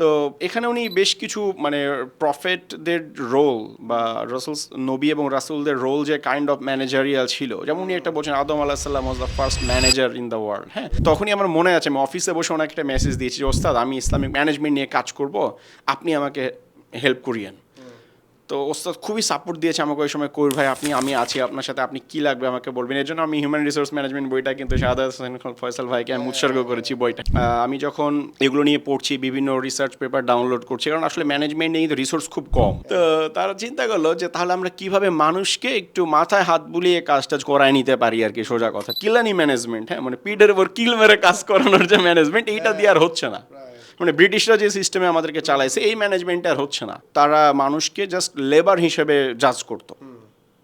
তো এখানে উনি বেশ কিছু মানে প্রফেটদের রোল বা রসুল নবী এবং রাসুলদের রোল যে কাইন্ড অফ ম্যানেজারিয়াল ছিল। যেমন উনি একটা বলছেন, আদম আল্লাহ সাল্লাম was the first manager in the world হ্যাঁ তখনই আমার মনে আছে, আমি অফিসে বসে ওনাকে একটা মেসেজ দিয়েছি যে, ওস্তাদ, আমি ইসলামিক ম্যানেজমেন্ট নিয়ে কাজ করব। আপনি আমাকে হেল্প করিয়েন। তো ওস্তাদ খুবই সাপোর্ট দিয়েছে আমাকে ওই সময় কই ভাই আপনি আমি আছি আপনার সাথে আপনি কি লাগবে আমাকে বলবেন? এর জন্য আমি হিউম্যান রিসোর্স ম্যানেজমেন্ট বইটা কিন্তু শাহাদ হোসেন ফয়সাল ভাইকে আমি উৎসর্গ করেছি বইটা। আমি যখন এগুলো নিয়ে পড়ছি বিভিন্ন রিসার্চ পেপার ডাউনলোড করছি কারণ আসলে ম্যানেজমেন্ট নেই তো রিসোর্স খুব কম। তো তারা চিন্তা করল যে তাহলে আমরা কীভাবে মানুষকে একটু মাথায় হাত বুলিয়ে কাজ টাজ করায় নিতে পারি আর কি সোজা কথা? কিলানি ম্যানেজমেন্ট হ্যাঁ মানে পিডের উপর কিল মেরে কাজ করানোর যে ম্যানেজমেন্ট এইটা দিয়ে আর হচ্ছে না। মানে ব্রিটিশরা যে সিস্টেমে আমাদেরকে চালাইছে এই ম্যানেজমেন্ট আর হচ্ছে না। তারা মানুষকে জাস্ট লেবার হিসেবে জাজ করতো।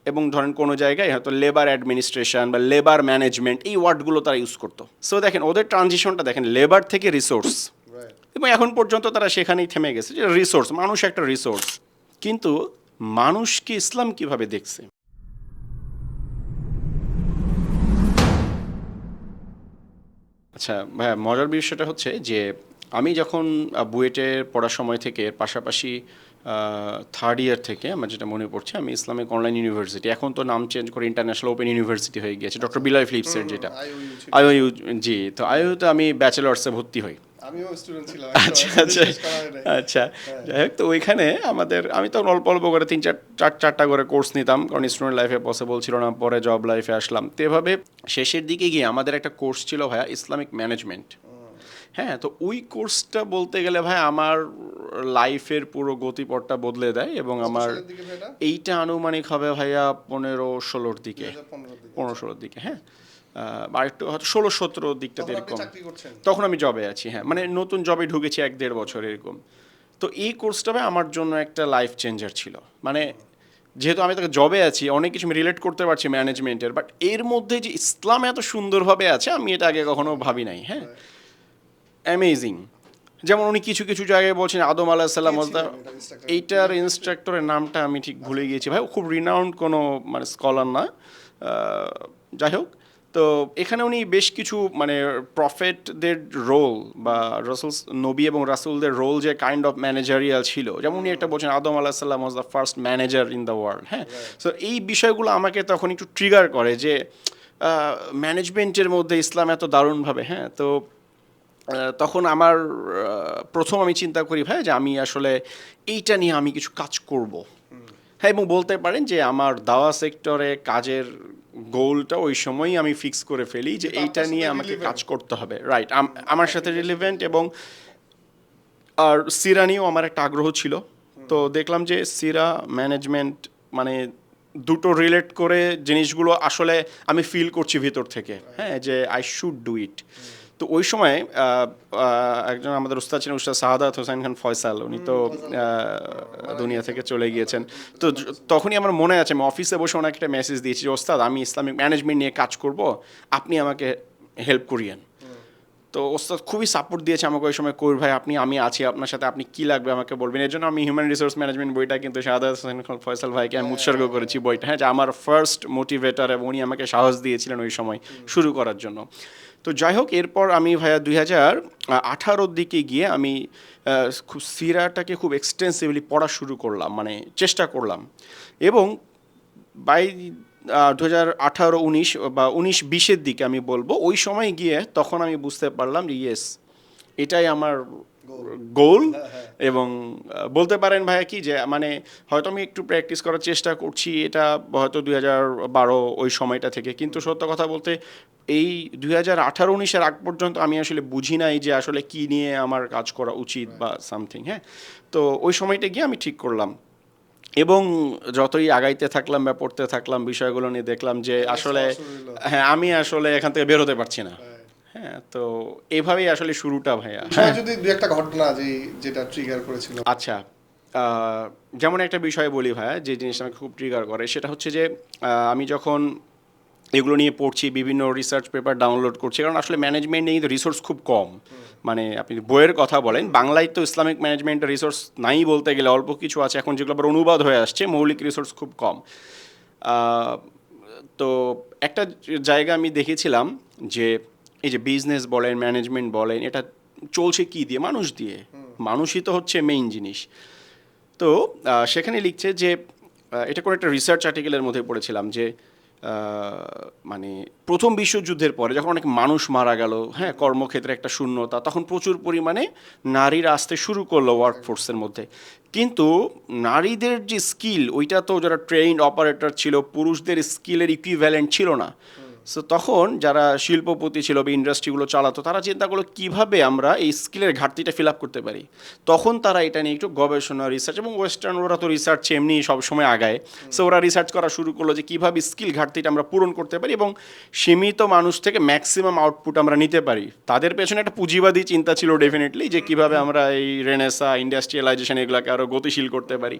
এবং ধরেন কোনো জায়গায় হয়তো লেবার অ্যাডমিনিস্ট্রেশন বা লেবার ম্যানেজমেন্ট এই ওয়ার্ডগুলো তারা ইউজ করতো। সো দেখেন ওদের ট্রানজিশনটা দেখেন লেবার থেকে রিসোর্স এবং এখন পর্যন্ত তারা সেখানেই থেমে গেছে যে রিসোর্স মানুষ একটা রিসোর্স কিন্তু মানুষকে ইসলাম কীভাবে দেখছে? আচ্ছা ভাইয়া মজার বিষয়টা হচ্ছে যে আমি যখন বুয়েটে পড়ার সময় থেকে এর পাশাপাশি থার্ড ইয়ার থেকে আমার যেটা মনে পড়ছে আমি ইসলামিক অনলাইন ইউনিভার্সিটি এখন তো নাম চেঞ্জ করে ইন্টারন্যাশনাল ওপেন ইউনিভার্সিটি হয়ে গিয়েছে ডক্টর বিলাই ফিলিপসের যেটা। ছিল। আইওইউ জি তো আইওইউতে আমি ব্যাচেলার্সে ভর্তি হই। আমিও স্টুডেন্ট ছিলাম আচ্ছা আচ্ছা করা হয়। আচ্ছা যাই হোক তো ওইখানে আমাদের আমি তখন অল্প অল্প করে তিন চার চার চারটা করে কোর্স নিতাম কারণ স্টুডেন্ট লাইফে পসিবল ছিল না পরে জব লাইফে আসলাম। তো এভাবে শেষের দিকে গিয়ে আমাদের একটা কোর্স ছিল ভাইয়া ইসলামিক ম্যানেজমেন্ট হ্যাঁ তো ওই কোর্সটা বলতে গেলে ভাই আমার লাইফের পুরো গতিপথটা বদলে দেয় এবং আমার? এইটা আনুমানিক হবে ভাইয়া পনেরো ষোলোর দিকে। পনেরো ষোলোর দিকে হ্যাঁ। আহ, আর একটু হয়তো ষোলো সতেরো দিকটাতে তখন এরকম। তখন আমি জবে আছি হ্যাঁ। মানে নতুন জবে ঢুকেছি এক দেড় বছর এরকম। তো এই কোর্সটা ভাই আমার জন্য একটা লাইফ চেঞ্জার ছিল। মানে যেহেতু আমি তাকে জবে আছি অনেক কিছু আমি রিলেট করতে পারছি ম্যানেজমেন্টের বাট এর মধ্যে যে ইসলাম এত সুন্দরভাবে আছে আমি এটা আগে কখনো ভাবি নাই হ্যাঁ। অ্যামেজিং যেমন উনি কিছু কিছু জায়গায় বলছেন আদম আলাহ সাল্লাম? এইটার ইনস্ট্রাক্টরের নামটা আমি ঠিক ভুলে গিয়েছি। ভাই খুব রিনাউন্ড কোনো মানে স্কলার না। যাই হোক তো এখানে উনি বেশ কিছু মানে প্রফেটদের রোল বা রসুল নবী এবং রাসুলদের রোল যে কাইন্ড অফ ম্যানেজারিয়াল ছিল। যেমন উনি একটা বলছেন আদম আলাহ সাল্লাম was the first manager in the world হ্যাঁ সো এই বিষয়গুলো আমাকে তখন একটু ট্রিগার করে যে ম্যানেজমেন্টের মধ্যে ইসলাম এত দারুণভাবে হ্যাঁ তো তখন আমার প্রথম আমি চিন্তা করি ভাই যে আমি আসলে এইটা নিয়ে আমি কিছু কাজ করব। হ্যাঁ এবং বলতে পারেন যে আমার দাওয়া সেক্টরে কাজের গোলটা ওই সময়ই আমি ফিক্স করে ফেলি যে এইটা নিয়ে আমাকে কাজ করতে হবে। রাইট আমার সাথে রিলেভেন্ট এবং আর সিরা নিয়েও আমার একটা আগ্রহ ছিল। তো দেখলাম যে সিরা ম্যানেজমেন্ট মানে দুটো রিলেট করে জিনিসগুলো আসলে আমি ফিল করছি ভিতর থেকে। হ্যাঁ যে আই শুড ডু ইট তো ওই সময় একজন আমাদের উস্তাদ ছিলেন উস্তাদ শাহাদাত হোসেন খান ফয়সাল। উনি তো দুনিয়া থেকে চলে গিয়েছেন। তো তখনই আমার মনে আছে আমি অফিসে বসে ওনাকে একটা মেসেজ দিয়েছি যে ওস্তাদ আমি ইসলামিক ম্যানেজমেন্ট নিয়ে কাজ করব। আপনি আমাকে হেল্প করিয়েন। তো ওস্তাদ খুবই সাপোর্ট দিয়েছে আমাকে ওই সময় কই ভাই আপনি আমি আছি আপনার সাথে আপনি কি লাগবে আমাকে বলবেন? এর জন্য আমি হিউম্যান রিসোর্স ম্যানেজমেন্ট বইটা কিন্তু শাহাদ হোসেন ফয়সাল ভাইকে আমি উৎসর্গ করেছি বইটা। হ্যাঁ যে আমার ফার্স্ট মোটিভেটার এবং উনি আমাকে সাহস দিয়েছিলেন ওই সময় শুরু করার জন্য। তো যাই হোক এরপর আমি ভাইয়া দুই হাজার আঠারোর দিকে গিয়ে আমি খুব সিরাটাকে খুব এক্সটেন্সিভলি পড়া শুরু করলাম মানে চেষ্টা করলাম। এবং বাই দু হাজার আঠারো উনিশ বা উনিশ বিশের দিকে আমি বলব। ওই সময় গিয়ে তখন আমি বুঝতে পারলাম যে ইয়েস এটাই আমার গোল। এবং বলতে পারেন ভাইয়া কি যে মানে হয়তো আমি একটু প্র্যাকটিস করার চেষ্টা করছি এটা হয়তো দুই হাজার বারো ওই সময়টা থেকে। কিন্তু সত্য কথা বলতে এই দুই হাজার আঠারো উনিশের আগ পর্যন্ত আমি আসলে বুঝি নাই যে আসলে কি নিয়ে আমার কাজ করা উচিত বা সামথিং হ্যাঁ? তো ওই সময়টা গিয়ে আমি ঠিক করলাম। এবং যতই আগাইতে থাকলাম বা পড়তে থাকলাম বিষয়গুলো নিয়ে দেখলাম যে আসলে হ্যাঁ আমি আসলে এখান থেকে বেরোতে পারছি না। হ্যাঁ তো এভাবেই আসলে শুরুটা ভাইয়া। যদি দুই একটা ঘটনা যে যেটা ট্রিগার করেছিল। আচ্ছা আহ, যেমন একটা বিষয় বলি ভাইয়া যে জিনিসটা আমাকে খুব ট্রিগার করে সেটা হচ্ছে যে আহ, আমি যখন এগুলো নিয়ে পড়ছি, বিভিন্ন রিসার্চ পেপার ডাউনলোড করছি, কারণ আসলে ম্যানেজমেন্ট নিয়ে রিসোর্স খুব কম। মানে আপনি বইয়ের কথা বলেন, বাংলায় তো ইসলামিক ম্যানেজমেন্টের রিসোর্স নাই বলতে গেলে, অল্প কিছু আছে, এখন যেগুলো আবার অনুবাদ হয়ে আসছে, মৌলিক রিসোর্স খুব কম। তো একটা জায়গা আমি দেখেছিলাম যে, এই যে বিজনেস বলেন ম্যানেজমেন্ট বলেন, এটা চলছে কি দিয়ে? মানুষ দিয়ে। মানুষই তো হচ্ছে মেইন জিনিস। তো সেখানে লিখছে যে এটা কোনো একটা রিসার্চ আর্টিকেলের মধ্যে পড়েছিলাম যে মানে প্রথম বিশ্বযুদ্ধের পরে যখন অনেক মানুষ মারা গেল হ্যাঁ কর্মক্ষেত্রে একটা শূন্যতা, তখন প্রচুর পরিমাণে নারীরা আসতে শুরু করল ওয়ার্ক ফোর্সের মধ্যে। কিন্তু নারীদের যে স্কিল ওইটা তো যারা ট্রেন্ড অপারেটর ছিল, পুরুষদের স্কিলের ইকুইভ্যালেন্ট ছিল না। সো তখন যারা শিল্পপতি ছিল বা ইন্ডাস্ট্রিগুলো চালাতো, তারা চিন্তা করল, কীভাবে আমরা এই স্কিলের ঘাটতিটা ফিল আপ করতে পারি? তখন তারা এটা নিয়ে একটু গবেষণা রিসার্চ এবং ওয়েস্টার্ন ওরা তো রিসার্চ এমনি সবসময় আগায়। সো ওরা রিসার্চ করা শুরু করল যে, কীভাবে স্কিল ঘাটতিটা আমরা পূরণ করতে পারি এবং সীমিত মানুষ থেকে ম্যাক্সিমাম আউটপুট আমরা নিতে পারি। তাদের পেছনে একটা পুঁজিবাদী চিন্তা ছিল ডেফিনেটলি যে, কীভাবে আমরা এই রেনেসা ইন্ডাস্ট্রিয়ালাইজেশন এগুলোকে আরও গতিশীল করতে পারি।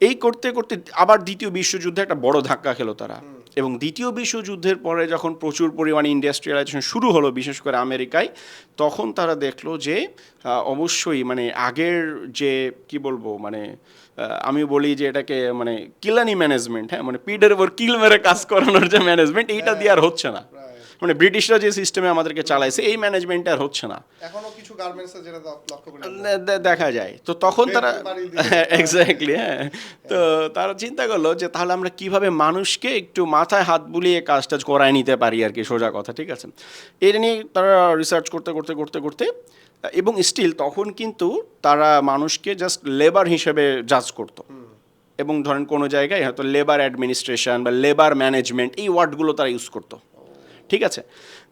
এই করতে করতে আবার দ্বিতীয় বিশ্বযুদ্ধে একটা বড় ধাক্কা খেলো তারা। এবং দ্বিতীয় বিশ্বযুদ্ধের পরে যখন প্রচুর পরিমাণে ইন্ডাস্ট্রিয়ালাইজেশন শুরু হলো বিশেষ করে আমেরিকায় তখন তারা দেখল যে অবশ্যই মানে আগের যে কি বলব মানে আমি বলি যে এটাকে মানে কিলানি ম্যানেজমেন্ট হ্যাঁ মানে পিডের উপর কিল মেরে কাজ করানোর যে ম্যানেজমেন্ট এইটা দিয়ে আর হচ্ছে না। মানে ব্রিটিশরা যে সিস্টেমে আমাদেরকে চালাইছে এই ম্যানেজমেন্ট আর হচ্ছে না। এখনও গার্মেন্টসে যেটা লক্ষ্য করি আমরা। দে- দে- দেখা যায়। তো তখন তারা এক্স্যাক্টলি হ্যাঁ। তো তারা চিন্তা করল যে তাহলে আমরা কীভাবে মানুষকে একটু মাথায় হাত বুলিয়ে কাজ টাজ করায় নিতে পারি আর কি সোজা কথা ঠিক আছে? এটা নিয়ে তারা রিসার্চ করতে করতে করতে করতে এবং স্টিল তখন কিন্তু তারা মানুষকে জাস্ট লেবার হিসেবে জাজ করতো। এবং ধরেন কোনো জায়গায় হয়তো লেবার অ্যাডমিনিস্ট্রেশন বা লেবার ম্যানেজমেন্ট এই ওয়ার্ডগুলো তারা ইউজ করতো। ঠিক আছে?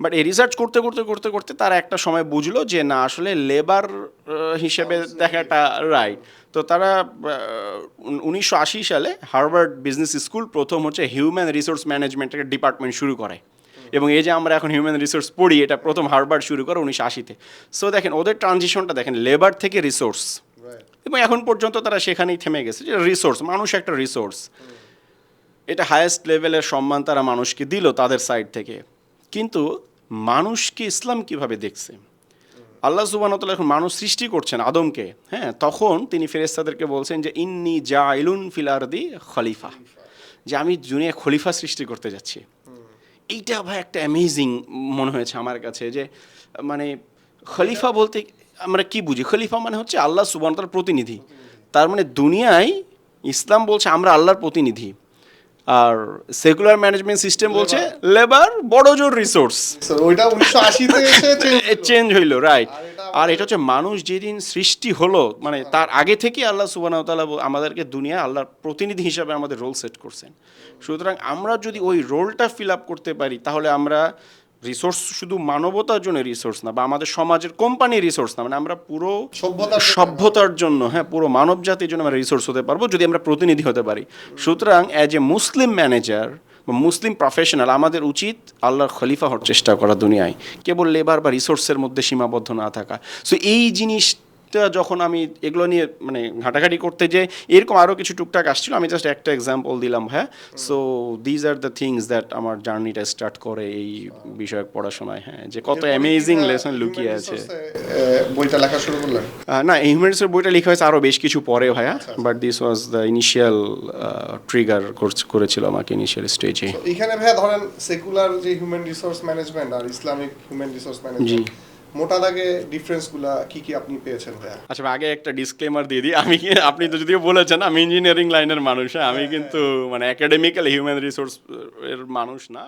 বাট এই রিসার্চ করতে করতে করতে করতে তারা একটা সময় বুঝলো যে না আসলে লেবার হিসেবে দেখাটা রাইট তো তারা উনিশশো আশি সালে হার্ভার্ড বিজনেস স্কুল প্রথম হচ্ছে হিউম্যান রিসোর্স ম্যানেজমেন্টের ডিপার্টমেন্ট শুরু করে। এবং এই যে আমরা এখন হিউম্যান রিসোর্স পড়ি এটা প্রথম হার্ভার্ড শুরু করে উনিশশো আশিতে। সো দেখেন ওদের ট্রানজিশনটা দেখেন লেবার থেকে রিসোর্স এবং এখন পর্যন্ত তারা সেখানেই থেমে গেছে যে রিসোর্স মানুষ একটা রিসোর্স এটা হায়েস্ট লেভেলের সম্মান তারা মানুষকে দিল তাদের সাইড থেকে। কিন্তু মানুষকে ইসলাম কীভাবে দেখছে? আল্লাহ সুবাহতাল এখন মানুষ সৃষ্টি করছেন আদমকে হ্যাঁ? তখন তিনি ফেরেস্তাদেরকে বলছেন যে, ইন্নি জা ইলুন ফিলারদি খলিফা। যে, আমি দুনিয়া খলিফা সৃষ্টি করতে যাচ্ছি। এইটা ভাই একটা অ্যামেজিং মনে হয়েছে আমার কাছে যে মানে খলিফা বলতে আমরা কি বুঝি? খলিফা মানে হচ্ছে আল্লাহ সুবাহতার প্রতিনিধি। তার মানে দুনিয়ায় ইসলাম বলছে আমরা আল্লাহর প্রতিনিধি। আর সেকুলার ম্যানেজমেন্ট সিস্টেম বলছে লেবার বড় জোর রিসোর্স ওইটা উনিশশো আশিতে এসে চেঞ্জ হইল রাইট আর এটা হচ্ছে মানুষ যেদিন সৃষ্টি হলো মানে তার আগে থেকে আল্লাহ সুবাহ আমাদেরকে দুনিয়া আল্লাহর প্রতিনিধি হিসাবে আমাদের রোল সেট করছেন। সুতরাং আমরা যদি ওই রোলটা ফিল আপ করতে পারি তাহলে আমরা রিসোর্স শুধু মানবতার জন্য রিসোর্স না বা আমাদের সমাজের কোম্পানি রিসোর্স না মানে আমরা পুরো সভ্যতার জন্য। সভ্যতার জন্য হ্যাঁ পুরো মানব জাতির জন্য আমরা রিসোর্স হতে পারব যদি আমরা প্রতিনিধি হতে পারি। সুতরাং অ্যাজ এ মুসলিম ম্যানেজার বা মুসলিম প্রফেশনাল আমাদের উচিত আল্লাহর খলিফা হওয়ার চেষ্টা করা দুনিয়ায়। কেবল লেবার বা রিসোর্সের মধ্যে সীমাবদ্ধ না থাকা। সো এই জিনিসটা যখন আমি এগুলো নিয়ে মানে ঘাটাঘাটি করতে যে এরকম আরও কিছু টুকটাক আসছিল আমি জাস্ট একটা এক্সাম্পল দিলাম হ্যাঁ? So these are the things that আমার জার্নিটা স্টার্ট করে এই বিষয়ক পড়াশোনায় হ্যাঁ? যে কত অ্যামেজিং লেসন লুকিয়ে আছে। বইটা লেখা শুরু করলেন? আহ, না হিউম্যানিটিসের বইটা লেখা হয়েছে আরও বেশ কিছু পরে ভাইয়া but this was the initial trigger করেছিল আমাকে ইনিশিয়াল স্টেজে এখানে ভাইয়া ধরেন সেকুলার যে হিউম্যান রিসোর্স ম্যানেজমেন্ট আর ইসলামিক হিউম্যান রিসোর্স ম্যানেজমেন্ট মোটা দাগে ডিফারেন্সগুলা কি কি আপনি পেয়েছেন ভাইয়া? আচ্ছা আগে একটা ডিসক্লেমার দিয়ে দিই। আমি আপনি তো যদিও বলেছেন আমি ইঞ্জিনিয়ারিং লাইনের মানুষ হ্যাঁ? আমি কিন্তু মানে একাডেমিক্যাল হিউম্যান রিসোর্স এর মানুষ না।